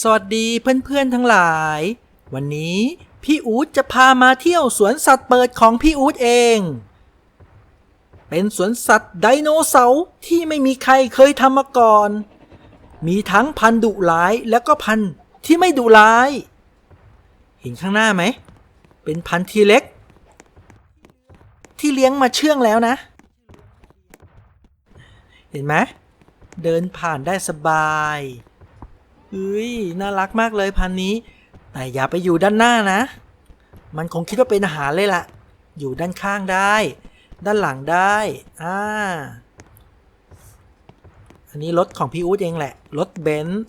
สวัสดีเพื่อนๆทั้งหลาย วันนี้พี่อู๊ดจะพามาเที่ยวสวนสัตว์เปิดของพี่อู๊ดเอง เป็นสวนสัตว์ไดโนเสาร์ที่ไม่มีใครเคยทำมาก่อน มีทั้งพันธุ์ดุร้ายแล้วก็พันธุ์ที่ไม่ดุร้าย เห็นข้างหน้าไหม เป็นพันธุ์ทีเล็ก ที่เลี้ยงมาเชื่องแล้วนะ เห็นไหมเดินผ่านได้สบาย เฮ้ยน่ารักมากเลยพันนี้ แต่อย่าไปอยู่ด้านหน้านะ มันคงคิดว่าเป็นอาหารเลยล่ะ อยู่ด้านข้างได้ ด้านหลังได้ อ่า อันนี้รถของพี่อู๊ดเองแหละ รถเบนซ์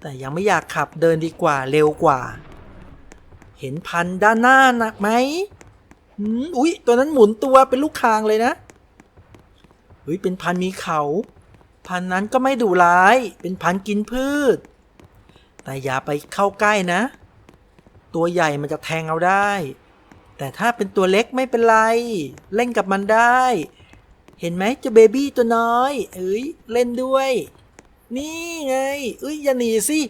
แต่ยังไม่อยากขับเดินดีกว่าเร็วกว่า เห็นพันด้านหน้านะไหมอุ๊ยตัวนั้นหมุนตัวเป็นลูกคางเลยนะเฮ้ยเป็นพันมีเขา พันธุ์นั้นก็ไม่ดุร้าย เป็นพันธุ์กินพืช แต่อย่าไปเข้าใกล้นะ ตัวใหญ่มันจะแทงเอาได้ แต่ถ้าเป็นตัวเล็กไม่เป็นไร เล่นกับมันได้ เห็นไหมเจ้าเบบี้ตัวน้อย เอ้ยเล่นด้วย นี่ไงเอ้ยอย่าหนีสิ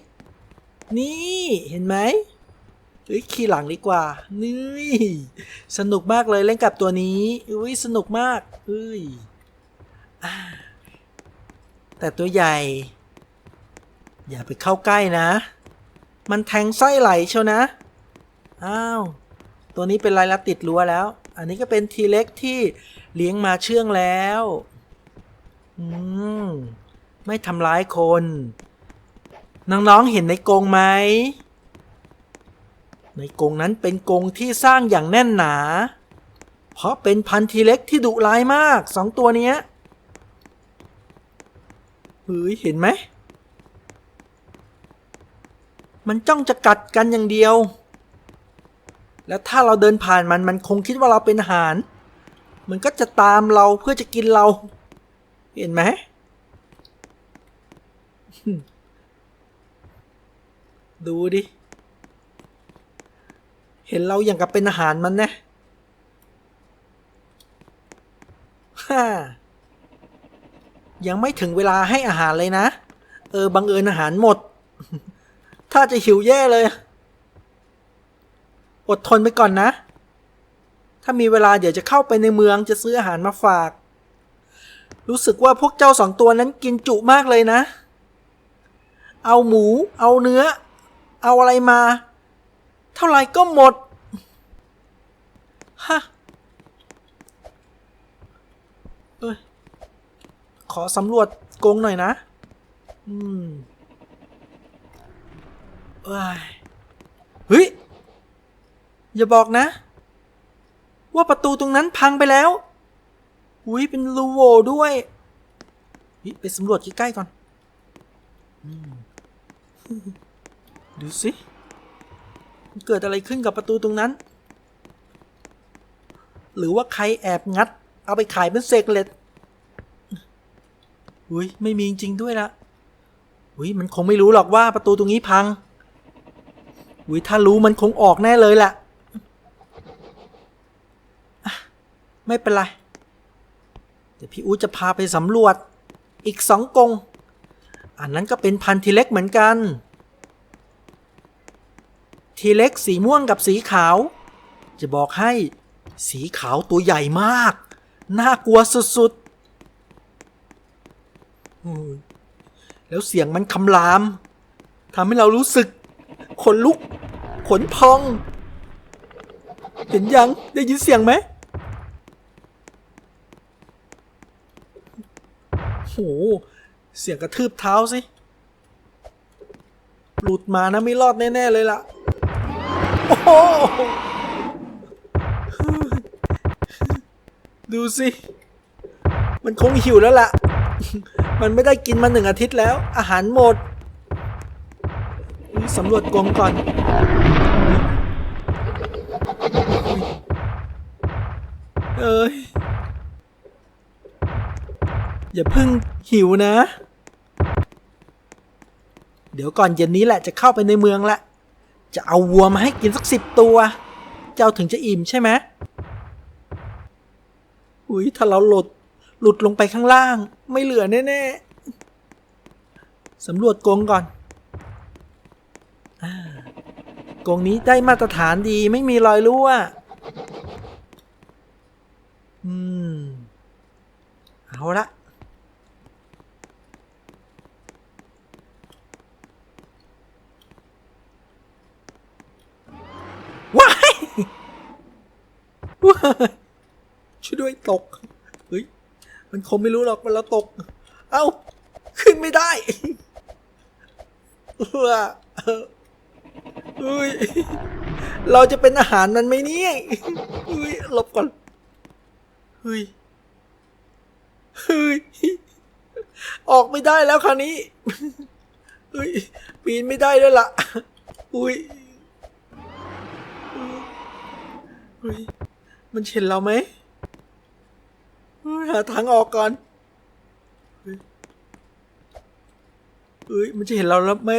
นี่เห็นไหมเอ้ยขี่หลังดีกว่า นี่ สนุกมากเลยเล่นกับตัวนี้อุ้ยสนุกมากเอ้ยอ่า แต่ตัวใหญ่ อย่าไปเข้าใกล้นะ มันแทงไส้ไหลเชียวนะ อ้าว ตัวนี้เป็นลายลับติดรั้วแล้ว อันนี้ก็เป็นทีเล็กที่เลี้ยงมาเชื่องแล้ว อืม ไม่ทำร้ายคน น้องๆเห็นในกรงไหม ในกรงนั้นเป็นกรงที่สร้างอย่างแน่นหนา เพราะเป็นพันธุ์ทีเล็กที่ดุร้ายมากสองตัวเนี้ย เฮ้ยเห็นไหม มันจ้องจะกัดกันอย่างเดียว แล้วถ้าเราเดินผ่านมันมันคงคิดว่าเราเป็นอาหาร มันก็จะตามเราเพื่อจะกินเรา เห็นไหม ดูดิ เห็นเราอย่างกับเป็นอาหารมันนะฮ่า ยังไม่ถึงเวลาให้อาหารเลยนะ เออบังเอิญอาหารหมด ถ้าจะหิวแย่เลย อดทนไปก่อนนะ ถ้ามีเวลาเดี๋ยวจะเข้าไปในเมืองจะซื้ออาหารมาฝาก รู้สึกว่าพวกเจ้าสองตัวนั้นกินจุมากเลยนะ เอาหมู เอาเนื้อ เอาอะไรมา เท่าไหร่ก็หมดฮะ เอ้ย ขอสำรวจกงหน่อยนะ อืมเอ้เฮ้ย อย่าบอกนะ ว่าประตูตรงนั้นพังไปแล้ว อุ้ยเป็นรูโว่ด้วยไปสำรวจใกล้ๆก่อนอดูสิเกิดอะไรขึ้นกับประตูตรงนั้น หรือว่าใครแอบงัด เอาไปขายเป็นเศษเหล็ก อุ้ยไม่มีจริงด้วยละอุ้ยมันคงไม่รู้หรอกว่าประตูตรงนี้พังอุ้ยถ้ารู้มันคงออกแน่เลยแหละไม่เป็นไร เดี๋ยวพี่อูจะพาไปสำรวจอีกสองกง อันนั้นก็เป็นพันธุ์ทีเล็กเหมือนกัน ทีเล็กสีม่วงกับสีขาว จะบอกให้สีขาวตัวใหญ่มาก น่ากลัวสุดๆ แล้วเสียงมันคำรามทำให้เรารู้สึกขนลุก ขนพอง เห็นยังได้ยินเสียงไหมโหเสียงกระทืบเท้าสิ หลุดมานะไม่รอดแน่ ๆ เลยล่ะ โอ้โหดูสิ มันคงหิวแล้วล่ะ มันไม่ได้กินมาหนึ่งอาทิตย์แล้ว อาหารหมดสำรวจกรงก่อน เอ้ย อย่าเพิ่งหิวนะ เดี๋ยวก่อนเย็นนี้แหละจะเข้าไปในเมืองละ จะเอาวัวมาให้กินสักสิบตัว เจ้าถึงจะอิ่มใช่ไหมอุ้ยถ้าเราหลด หลุดลงไปข้างล่าง ไม่เหลือแน่ๆสำรวจกรงก่อนอกรงนี้ได้มาตรฐานดีไม่มีรอยรั่วอืม เอาละว้ายว้ายช่วยด้วยตก มันคงไม่รู้หรอกว่าเราตก เอ้า ขึ้นไม่ได้เออเฮ้ย เราจะเป็นอาหารมันไหมเนี่ยเฮ้ยหลบก่อนเฮ้ยเฮ้ย ออกไม่ได้แล้วคราวนี้เฮ้ย ปีนไม่ได้ด้วยละอุ้ยเฮ้ย มันเห็นเราไหม หาทางออกก่อนเฮ้ยเฮ้ยมันจะเห็นเราแล้วไหม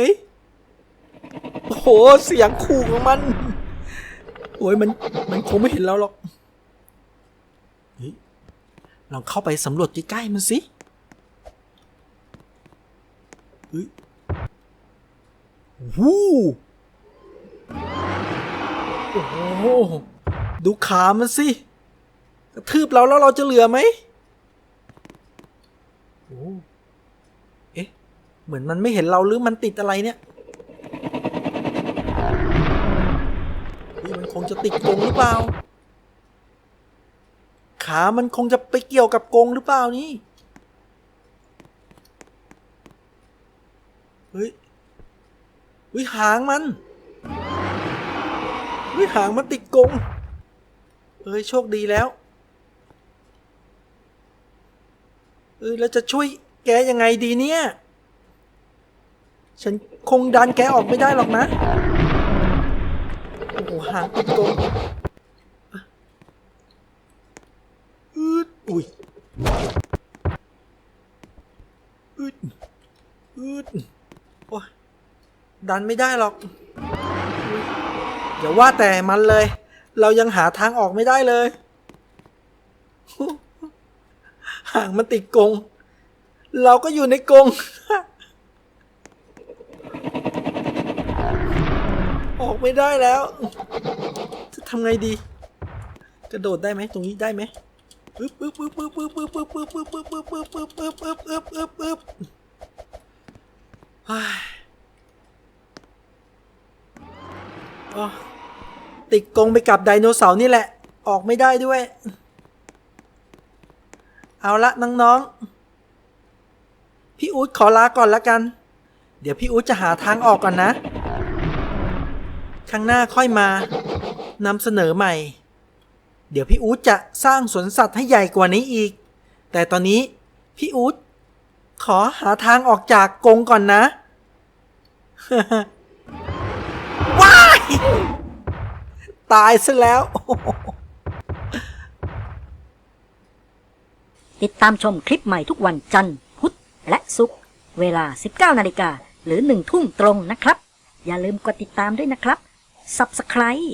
โอ้โหเสียงขู่ของมัน โอ้ยมันมันคงไม่เห็นเราหรอกเฮ้ยลองเข้าไปสำรวจใกล้ๆมันสิเฮ้ยวู้โอ้โหดูขามันสิ กระทืบเราแล้วเราจะเหลือไหมโอ้เอ๊ะ เหมือนมันไม่เห็นเราหรือมันติดอะไรเนี่ยมันคงจะติดกงหรือเปล่า ขามันคงจะไปเกี่ยวกับกงหรือเปล่านี่ เฮ้ยเฮ้ยหางมันเฮ้ยหางมันติดกง เอ้ยโชคดีแล้ว เอ้ยแล้วจะช่วยแกยังไงดีเนี่ย ฉันคงดันแกออกไม่ได้หรอกนะ โอ้โหหางติดกรงอืดอุ้ยอืดอืดโอ้ยดันไม่ได้หรอกอย่าว่าแต่มันเลย เรายังหาทางออกไม่ได้เลย ห่างมันติดกง เราก็อยู่ในกง ออกไม่ได้แล้ว จะทำไงดี กระโดดได้ไหมตรงนี้ได้ไหมปึ๊บปึ๊บปึ๊บปึ๊บปึ๊บปึ๊บปึ๊บปึ๊บปึ๊บปึ๊บปึ๊บปึ๊บปึ๊บปึ๊บปึ๊บปึ๊บปึ๊บฮ่าอ๋อติดกรงไปกับไดโนเสาร์นี่แหละ ออกไม่ได้ด้วย เอาละน้องๆ พี่อู๊ดขอลาก่อนละกัน เดี๋ยวพี่อู๊ดจะหาทางออกก่อนนะข้างหน้าค่อยมานำเสนอใหม่ เดี๋ยวพี่อู๊ดจะสร้างสวนสัตว์ให้ใหญ่กว่านี้อีก แต่ตอนนี้พี่อู๊ดขอหาทางออกจากกรงก่อนนะ ว้าย ตายซะแล้ว ติดตามชมคลิปใหม่ทุกวันจันทร์ พุธและศุกร์เวลา 19 นาฬิกาหรือ 1 ทุ่มตรงนะครับ อย่าลืมกดติดตามด้วยนะครับ Subscribe